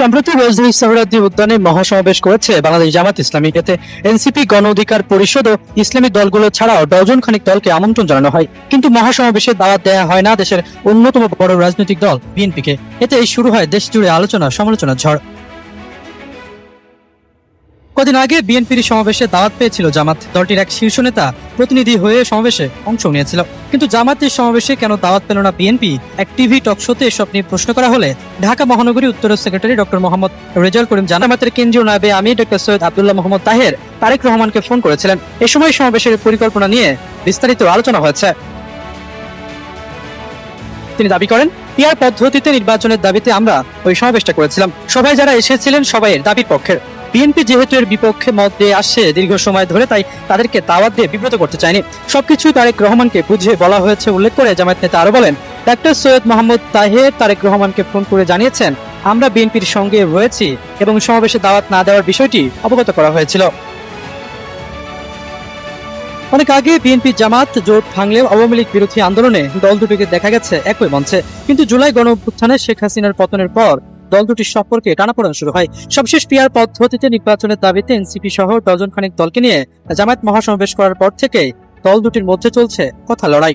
সম্প্রতি রাজধানী সোহরাদ্দি উদ্যানে মহাসমাবেশ করেছে বাংলাদেশ জামাত ইসলামী। এতে এনসিপি, গণ অধিকার পরিষদ ও ইসলামী দলগুলো ছাড়াও ডজন খানিক দলকে আমন্ত্রণ জানানো হয়। কিন্তু মহাসমাবেশে দাওয়াত দেওয়া হয় না দেশের অন্যতম বড় রাজনৈতিক দল বিএনপিকে। এতে শুরু হয় দেশ জুড়ে আলোচনা সমালোচনা ঝড়। কদিন আগে বিএনপির সমাবেশে দাওয়াত পেয়েছিল জামাত। দলটির এক শীর্ষ নেতা প্রতিনিধি হয়ে সমাবেশে অংশ নিয়েছিল। কিন্তু জামাতের সমাবেশে কেন দাওয়াত পেল না বিএনপি? এক টিভি টক শোতে এসব নিয়ে প্রশ্ন করা হলে ঢাকা মহানগরী উত্তরের সেক্রেটারি ডক্টর মোহাম্মদ রেজাল করিম জানামাতের কেন্দ্রীয় নায়বে আমি ডক্টর সৈয়দ আবদুল্লাহ মোহাম্মদ তাহের তারেক রহমানকে ফোন করেছিলেন। এ সময় সমাবেশের পরিকল্পনা নিয়ে বিস্তারিত আলোচনা হয়েছে। তিনি দাবি করেন পিয়ার পদ্ধতিতে নির্বাচনের দাবিতে আমরা ওই সমাবেশটা করেছিলাম। সবাই যারা এসেছিলেন সবাই দাবির পক্ষের। বিএনপি যেহেতু এর বিপক্ষে মত দিয়ে আসছে দীর্ঘ সময় ধরে, তাই তাদেরকে দাওয়াত দিয়ে বিব্রত করতে চায়নি। সবকিছু তারেক রহমানকে বুঝিয়ে বলা হয়েছে, উল্লেখ করে জামায়াত নেতা আরও বলেন, ডাক্তার সৈয়দ মোহাম্মদ তাহের তারেক রহমানকে ফোন করে জানিয়েছেন, আমরা বিএনপির সঙ্গে রয়েছি এবং সমাবেশে দাওয়াত না দেওয়ার বিষয়টি অবগত করা হয়েছিল। অনেক আগে বিএনপি জামাত জোট ভাঙলেও আওয়ামী লীগ বিরোধী আন্দোলনে দল দুটিকে দেখা গেছে একই মঞ্চে। কিন্তু জুলাই গণ শেখ হাসিনার পতনের পর দল দুটির সম্পর্কে টানাপোড়েন শুরু হয়। সবশেষ পিয়ার পদ্ধতিতে নির্বাচনের দাবিতে এনসিপি সহ ডজন খানিক দলকে নিয়ে জামায়াত মহাসমাবেশ করার পর থেকে দল দুটির মধ্যে চলছে কথা লড়াই।